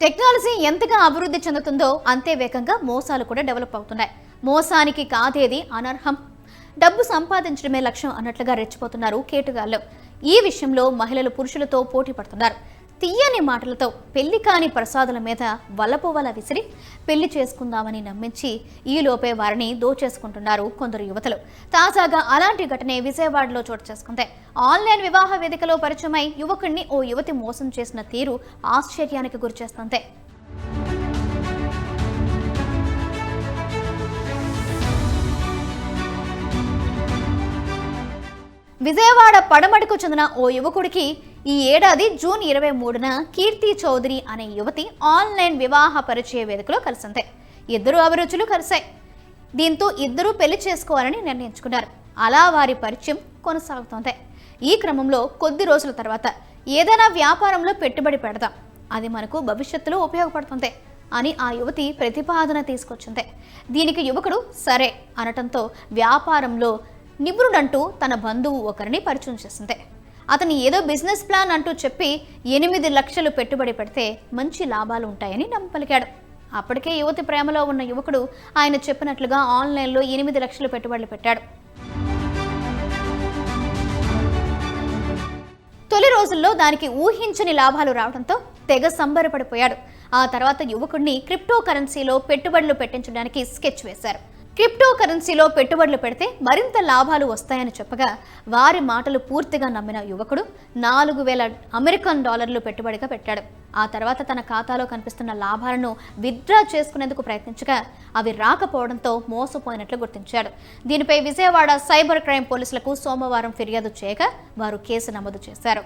Technology ఎంతగా అభివృద్ధి చెందుతుందో అంతే వేగంగా మోసాలు కూడా డెవలప్ అవుతున్నాయి. మోసానికి కాదేది అనర్హం? డబ్బు సంపాదించడమే లక్ష్యం అన్నట్లుగా రెచ్చిపోతున్నారు కేటుగాళ్ళు. ఈ విషయంలో మహిళలు పురుషులతో పోటీ పడుతున్నారు. తీయని మాటలతో పెళ్ళి కాని ప్రసాదుల మీద వలపువల విసిరి పెళ్ళి చేసుకుందామని నమ్మించి ఈలోపే వారిని దోచేసుకుంటున్నారు కొందరు యువతలు. తాజాగా అలాంటి ఘటనే విజయవాడలో చోటు చేసుకుంది. ఆన్లైన్ వివాహ వేదికలో పరిచయమై యువకుణ్ణి ఓ యువతి మోసం చేసిన తీరు ఆశ్చర్యానికి గురిచేస్తుంది. విజయవాడ పడమడుకు చెందిన ఓ యువకుడికి ఈ ఏడాది జూన్ ఇరవై మూడున కీర్తి చౌదరి అనే యువతి ఆన్లైన్ వివాహ పరిచయ వేదికలో కలిసింది. ఇద్దరు అభిరుచులు కలిశాయి. దీంతో ఇద్దరూ పెళ్ళి చేసుకోవాలని నిర్ణయించుకున్నారు. అలా వారి పరిచయం కొనసాగుతోంది. ఈ క్రమంలో కొద్ది రోజుల తర్వాత ఏదైనా వ్యాపారంలో పెట్టుబడి పెడదాం. అది మనకు భవిష్యత్తులో ఉపయోగపడుతుంది అని ఆ యువతి ప్రతిపాదన తీసుకొచ్చింది. దీనికి యువకుడు సరే అనటంతో వ్యాపారంలో నిపుణుడంటూ తన బంధువు ఒకరిని పరిచయం చేసింది. అతను ఏదో బిజినెస్ ప్లాన్ అంటూ చెప్పి ఎనిమిది లక్షలు పెట్టుబడి పెడితే మంచి లాభాలు ఉంటాయని నమ్మపలికాడు అప్పటికే యువతి ప్రేమలో ఉన్న యువకుడు ఆయన చెప్పినట్లుగా ఆన్లైన్లో ఎనిమిది లక్షలు పెట్టుబడులు పెట్టాడు. తొలి రోజుల్లో దానికి ఊహించని లాభాలు రావడంతో తెగ సంబరపడిపోయాడు. ఆ తర్వాత యువకుడిని క్రిప్టో కరెన్సీలో పెట్టుబడులు పెట్టించడానికి స్కెచ్ వేశారు. క్రిప్టో కరెన్సీలో పెట్టుబడులు పెడితే మరింత లాభాలు వస్తాయని చెప్పగా వారి మాటలు పూర్తిగా నమ్మిన యువకుడు నాలుగు వేల అమెరికన్ డాలర్లు పెట్టుబడిగా పెట్టాడు. ఆ తర్వాత తన ఖాతాలో కనిపిస్తున్న లాభాలను విత్డ్రా చేసుకునేందుకు ప్రయత్నించగా అవి రాకపోవడంతో మోసపోయినట్లు గుర్తించాడు. దీనిపై విజయవాడ సైబర్ క్రైమ్ పోలీసులకు సోమవారం ఫిర్యాదు చేయగా వారు కేసు నమోదు చేశారు.